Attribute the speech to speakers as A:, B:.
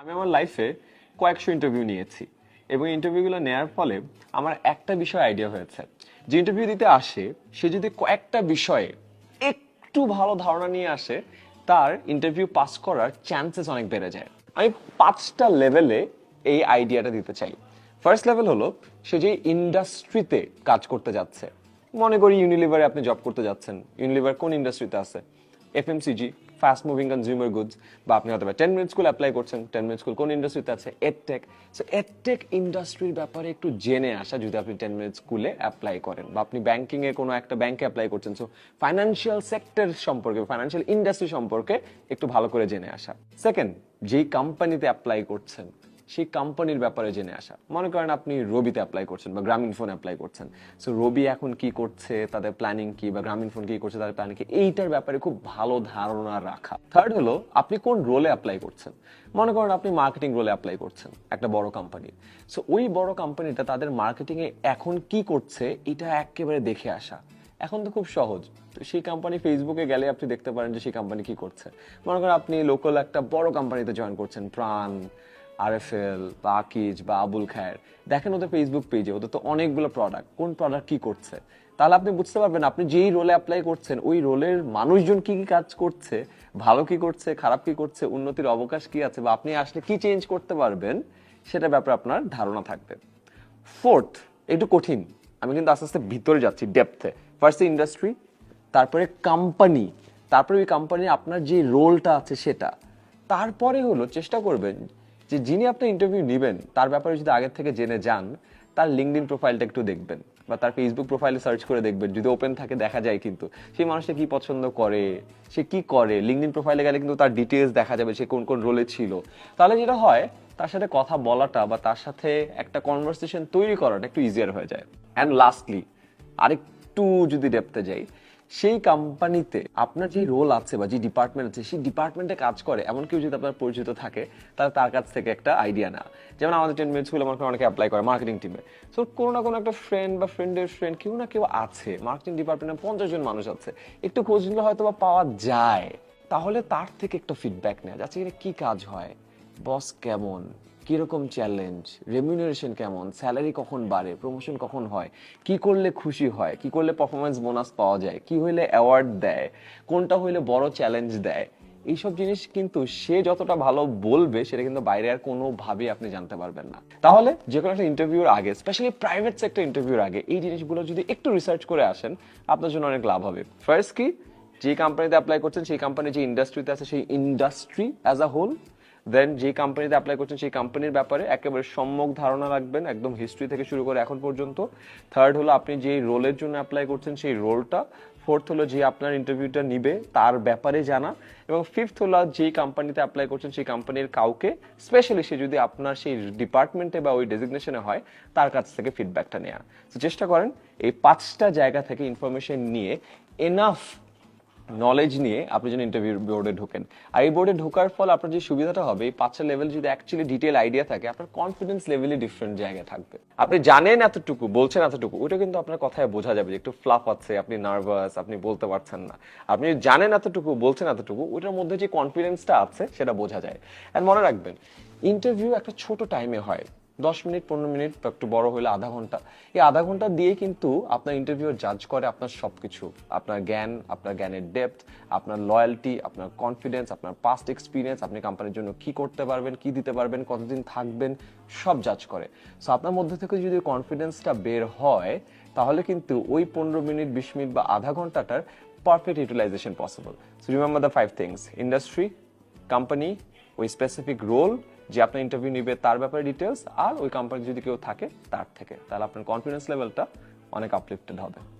A: আমি আমার লাইফে কয়েকশো ইন্টারভিউ নিয়েছি এবং ইন্টারভিউগুলো নেওয়ার ফলে আমার একটা বিষয় আইডিয়া হয়েছে। যে ইন্টারভিউ দিতে আসে, সে যদি কয়েকটা বিষয়ে একটু ভালো ধারণা নিয়ে আসে, তার ইন্টারভিউ পাস করার চান্সেস অনেক বেড়ে যায়। আমি পাঁচটা লেভেলে এই আইডিয়াটা দিতে চাই। ফার্স্ট লেভেল হলো, সে যে ইন্ডাস্ট্রিতে কাজ করতে যাচ্ছে। মনে করি ইউনিলিভারে আপনি জব করতে যাচ্ছেন। ইউনিলিভার কোন ইন্ডাস্ট্রিতে আছে? FMCG fast moving consumer goods বা আপনি হয়তো টেন মিনিট স্কুল অ্যাপ্লাই করছেন টেন মিনিট স্কুল কোন ইন্ডাস্ট্রিতে আছে? এডটেক সো এডটেক ইন্ডাস্ট্রির ব্যাপারে একটু জেনে আসা যদি আপনি টেন মিনিট স্কুলে অ্যাপ্লাই করেন, বা আপনি ব্যাঙ্কিংয়ে কোনো একটা ব্যাংকে অ্যাপ্লাই করছেন সো ফাইন্যান্সিয়াল সেক্টর সম্পর্কে ফাইন্যান্সিয়াল ইন্ডাস্ট্রি সম্পর্কে একটু ভালো করে জেনে আসা। সেকেন্ড যেই কোম্পানিতে অ্যাপ্লাই করছেন সেই কোম্পানির ব্যাপারে জেনে আসা। মনে করেন আপনি রবিতে অ্যাপ্লাই করছেন বা গ্রামীণ ফোন অ্যাপ্লাই করছেন। সো রবি এখন কি করছে, তাদের প্ল্যানিং কি, বা গ্রামীণ ফোন কি করছে, তাদের প্ল্যানিং কি, এইটার ব্যাপারে খুব ভালো ধারণা রাখা। থার্ড হলো, আপনি কোন রোলে অ্যাপ্লাই করছেন? মনে করেন আপনি মার্কেটিং রোলে অ্যাপ্লাই করছেন, একটা বড় কোম্পানির সো ওই বড় কোম্পানিটা তাদের মার্কেটিং এ এখন কি করছে, এটা একেবারে দেখে আসা। এখন তো খুব সহজ। তো সেই কোম্পানি ফেসবুকে গেলে আপনি দেখতে পারেন যে সেই কোম্পানি কি করছে। মনে করেন আপনি লোকাল একটা বড় কোম্পানিতে জয়েন করছেন প্রাণ আরএফএল বা আকিজ বা আবুল খায়ের। দেখেন ওদের ফেসবুক পেজে ওদের তো অনেকগুলো প্রোডাক্ট কোন প্রোডাক্ট কি করছে? তাহলে আপনি বুঝতে পারবেন, আপনি যেই রোলে অ্যাপ্লাই করছেন, ওই রোলের মানুষজন কি কি কাজ করছে, ভালো কি করছে, খারাপ কি করছে, উন্নতির অবকাশ কি আছে, বা আপনি আসলে কি চেঞ্জ করতে পারবেন সেটা ব্যাপারে আপনার ধারণা থাকবে। ফোর্থ একটু কঠিন। আমি কিন্তু আস্তে আস্তে ভিতরে যাচ্ছি ডেপথে ফার্স্ট ইন্ডাস্ট্রি তারপরে কোম্পানি তারপরে ওই কোম্পানি আপনার যে রোলটা আছে সেটা। তারপরে হলো, চেষ্টা করবেন যে যিনি আপনি ইন্টারভিউ নেবেন, তার ব্যাপারে যদি আগের থেকে জেনে যান, তার লিঙ্কডিন প্রোফাইলটা একটু দেখবেন বা তার ফেসবুক প্রোফাইলে সার্চ করে দেখবেন, যদি ওপেন থাকে দেখা যায় কিন্তু। সেই মানুষটা কি পছন্দ করে? সে কি করে? লিঙ্কডিন প্রোফাইলে গেলে কিন্তু তার ডিটেলস দেখা যাবে, সে কোন কোন রোলে ছিল। তাহলে যেটা হয়, তার সাথে কথা বলাটা বা তার সাথে একটা কনভারসেশন তৈরি করাটা একটু ইজিয়ার হয়ে যায়। অ্যান্ড লাস্টলি আরেকটু যদি ডেপতে যাই সেই কোম্পানিতে আপনার যে রোল আছে বা যে ডিপার্টমেন্ট আছে, সেই ডিপার্টমেন্টে কাজ করে, এমন কেউ যদি আপনার পরিচিত থাকে, তাহলে তার কাছ থেকে একটা আইডিয়া না যেমন আমাদের টেন মিনিট স্কুলে করেন অনেকে অ্যাপ্লাই করে মার্কেটিং টিমে সো কোনো না কোনো একটা ফ্রেন্ড বা ফ্রেন্ডের ফ্রেন্ড কেউ না কেউ আছে মার্কেটিং ডিপার্টমেন্টে পঞ্চাশ জন মানুষ আছে। একটু খোঁজ নিলে হয়তো বা পাওয়া যায়। তাহলে তার থেকে একটা ফিডব্যাক নেওয়া, যাচ্ছে এখানে কি কাজ হয়। বস কেমন? কীরকম চ্যালেঞ্জ রেমিউনারেশন কেমন? স্যালারি কখন বাড়ে? প্রমোশন কখন হয়? কি করলে খুশি হয়? কি করলে পারফরমেন্স বোনাস পাওয়া যায়? কি হইলে অ্যাওয়ার্ড দেয়? কোনটা হইলে বড় চ্যালেঞ্জ দেয়? এইসব জিনিস কিন্তু সে যতটা ভালো বলবে, সেটা কিন্তু বাইরে আর কোনোভাবেই আপনি জানতে পারবেন না। তাহলে যে কোনো একটা ইন্টারভিউর আগে স্পেশালি প্রাইভেট সেক্টর ইন্টারভিউর আগে, এই জিনিসগুলো যদি একটু রিসার্চ করে আসেন, আপনার জন্য অনেক লাভ হবে। ফার্স্ট কি, যে কোম্পানিতে অ্যাপ্লাই করছেন, সেই কোম্পানি যে ইন্ডাস্ট্রিতে আছে, সেই industry as a whole then যে কোম্পানিতে অ্যাপ্লাই করছেন, সেই কোম্পানির ব্যাপারে একেবারে সম্যক ধারণা রাখবেন, একদম হিস্ট্রি থেকে শুরু করে এখন পর্যন্ত। থার্ড হলো আপনি যে রোলের জন্য অ্যাপ্লাই করছেন, সেই রোলটা ফোর্থ হলো যে আপনার ইন্টারভিউটা নিবে, তার ব্যাপারে জানা। এবং ফিফথ হলো যেই কোম্পানিতে অ্যাপ্লাই করছেন, সেই কোম্পানির কাউকে স্পেশালি সে যদি আপনার সেই ডিপার্টমেন্টে বা ওই ডেজিগনেশনে হয়, তার কাছ থেকে ফিডব্যাকটা নেওয়া চেষ্টা করেন, এই পাঁচটা জায়গা থেকে ইনফরমেশন নিয়ে এনাফ নলেজ নিয়ে আপনি যেন ইন্টারভিউ বোর্ডে ঢোকেন, আর এই বোর্ডে ঢোকার ফল আপনার যে সুবিধাটা হবে, এই পাঁচটা লেভেল যদি অ্যাকচুয়ালি ডিটেল আইডিয়া থাকে, আপনার কনফিডেন্স লেভেলে ডিফারেন্ট জায়গায় থাকবে। আপনি জানেন এতটুকু, বলছেন এতটুকু, ওইটা কিন্তু আপনার কথায় বোঝা যাবে যে একটু ফ্লাফ আছে, আপনি নার্ভাস আপনি বলতে পারছেন না। আপনি জানেন এতটুকু, বলছেন এতটুকু, ওইটার মধ্যে যে কনফিডেন্সটা আছে, সেটা বোঝা যায়। অ্যান্ড মনে রাখবেন ইন্টারভিউ একটা ছোট টাইমে হয়। দশ মিনিট, পনেরো মিনিট বা একটু বড় হলে আধা ঘণ্টা। এই আধা ঘণ্টা দিয়ে কিন্তু আপনার ইন্টারভিউ জাজ করে আপনার সবকিছু। আপনার জ্ঞান, আপনার জ্ঞানের ডেপথ আপনার লয়্যালটি আপনার কনফিডেন্স আপনার পাস্ট এক্সপিরিয়েন্স আপনি কোম্পানির জন্য কি করতে পারবেন, কি দিতে পারবেন, কতদিন থাকবেন, সব জাজ করে। সো আপনার মধ্যে থেকে যদি কনফিডেন্সটা বের হয়, তাহলে কিন্তু ওই পনেরো মিনিট, বিশ মিনিট বা আধা ঘন্টাটার perfect utilization possible so remember the five things industry company ওই স্পেসিফিক রোল যে আপনার ইন্টারভিউ নিবে, তার ব্যাপারে ডিটেলস আর ওই কোম্পানি যদি কেউ থাকে, তার থেকে, তাহলে আপনার কনফিডেন্স লেভেলটা অনেক আপলিফটেড হবে।